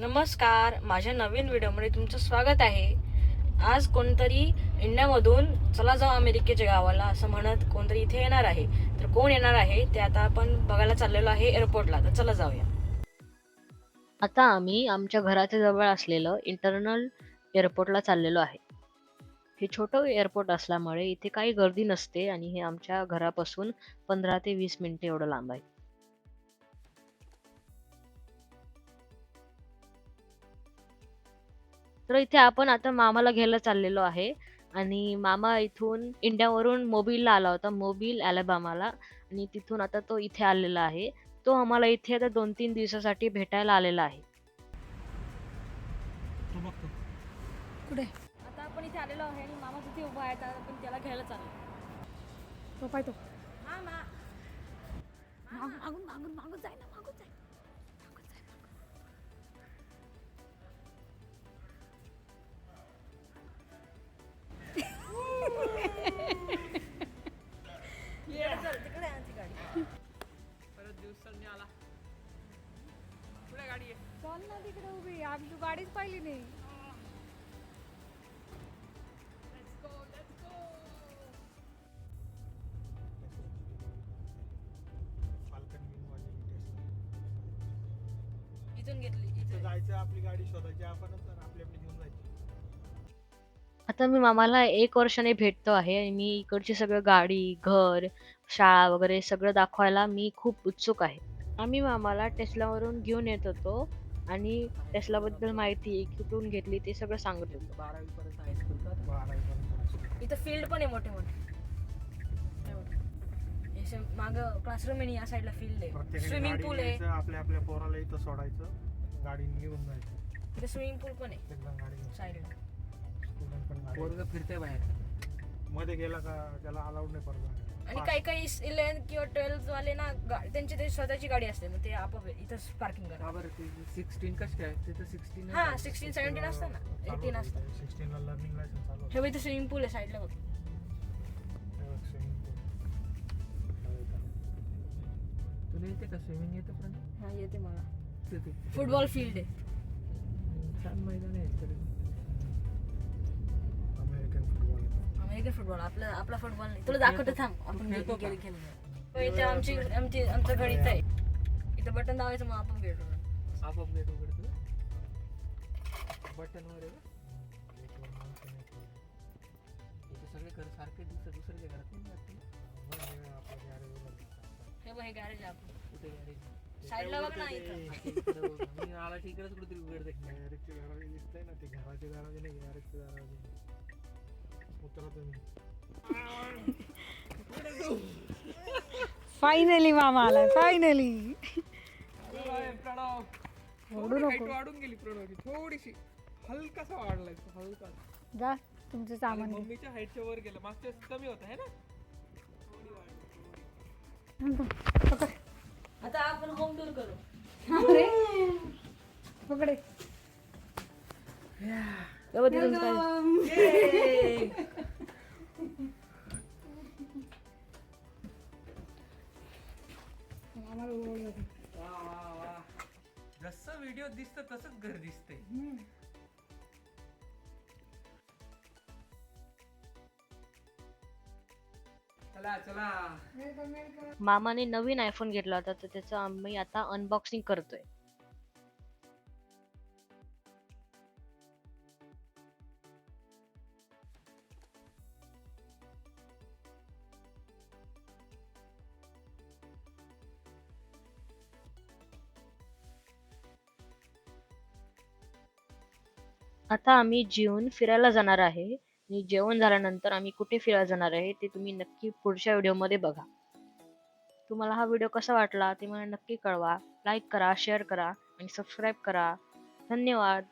नमस्कार. माझ्या नवीन व्हिडिओमध्ये तुमचं स्वागत आहे. आज कोणतरी इंडियामधून चला जाऊ अमेरिकेच्या गावाला असं म्हणत कोणतरी इथे येणार आहे. तर कोण येणार आहे ते आता आपण बघायला चाललेलो आहे एअरपोर्टला. तर चला जाऊया. आता आम्ही आमच्या घराच्या जवळ असलेलं इंटरनल एअरपोर्टला चाललेलो आहे. हे छोटं एअरपोर्ट असल्यामुळे इथे काही गर्दी नसते आणि हे आमच्या घरापासून पंधरा ते वीस मिनिटे एवढं लांब आहे. तर इथे आपण आता मामाला घ्यायला चाललेलो आहे. आणि मामा इथून इंडियावरून मोबिलला आला होता मोबिल अॅलबामाला. आणि तिथून आता तो इथे आलेला आहे. तो आम्हाला इथे आता दोन तीन दिवसासाठी भेटायला आलेला आहे. कुठे? आता आपण इथे आलेलो आहे आणि मामा तिथे उभा आहे तर आपण त्याला घ्यायला चाललो तो पाय तो हा मा. मागून मागून मागून मागून जाय ना गाडी आहे. चल ना तिकडे उभी आम्ही तू गाडीच पाहिली नाही. फाल्कन विंग वाली इथून घेतली इथं जायचं आपली गाडी शोधायची. आपणच तर आपली आपली घेऊन जायची. आता मी मामाला एक वर्षाने भेटतो आहे. आणि मी इकडची सगळं गाडी घर शाळा वगैरे सगळं दाखवायला मी खूप उत्सुक आहे. आम्ही मामाला टेस्लावरून घेऊन येत होतो आणि टेस्ला बद्दल माहिती कुठून घेतली ते सगळं सांगत होतो. बारावी पर्यंत हायस्कूल का बारावी पर्यंत इथं फील्ड पण आहे मोठे मोठे. माग क्लासरूम आहे या साईडला फील्ड आहे. स्विमिंग पूल आहे. आपल्या आपल्या पोराला इथं सोडायचं गाडी घेऊन जायचं. इथे स्विमिंग पूल पण आहे. गाडी साईडला पोरग फिरते बाहेर. मध्ये गेला का त्याला अलाउड नाही परत आणि काही काही इलेव्हन किंवा ट्वेल्थ वाले ना गा- त्यांची ते स्वतःची गाडी असते मग ते आपोआप इथंच पार्किंग करा बरं ते सिक्स्टीन कस काय? तिथं सिक्स्टीन हा सिक्स्टीन सेव्हन्टीन असतं ना. एटीन असतं. सिक्स्टीन ला लर्निंग लायसन्स चालू होतं. हे बघ इथे स्विमिंग पूल आहे साईडला बघ. तेव्हा swimming pool. तुला येते का? स्विमिंग येतं पण? हा येते मला. फुटबॉल फील्ड आहे. छान मैदान आहे तरी अमेरिकन फुटबॉल आपला आपला फुटबॉल नाही. तुला दाखवतो थांब. आपण खेळतो इथे आमची आमची आमचं घर इथं आहे. इथं बटन दाबायचं मग आपण खेळतो आपोआप गेट उघडतो बटन वर आहे? इथे सगळे घर सारखे दिसतं दुसऱ्याच्या घरात नाही. हे बघ हे गॅरेज आपलं. कुठे garage? साईडला बघ ना इथं. मी आला कुठेतरी उघडते. गॅरेजचे दरवाजे दिसतंय ना ते घराचे दरवाजे नाही गॅरेजचे दरवाजे उतरा तुम्ही फायनली मामा आलाय. फायनली प्रणव ओढू नको. वाढून गेली प्रणवची थोडीशी. हलकासा वाढलाय हलका जा तुमचं सामान. मम्मीच्या हाईटच्या वर गेलं. मागच्या कमी होता है ना? आता आपण होम टूर करू. पकडे. तेव्हा तिथून काय? वा वा वा. जसं व्हिडिओ दिसतं तसंच घर दिसतंय. चला चला. मामाने नवीन आयफोन घेतला होता तर त्याचं आम्ही आता अनबॉक्सिंग करतोय. आता आम्ही जेवून फिरायला जाणार आहे. आणि जेवण झाल्यानंतर आम्ही कुठे फिरायला जाणार आहे ते तुम्ही नक्की पुढच्या व्हिडिओमध्ये बघा. तुम्हाला हा व्हिडिओ कसा वाटला ते मला नक्की कळवा. लाईक करा शेअर करा आणि सबस्क्राईब करा. धन्यवाद.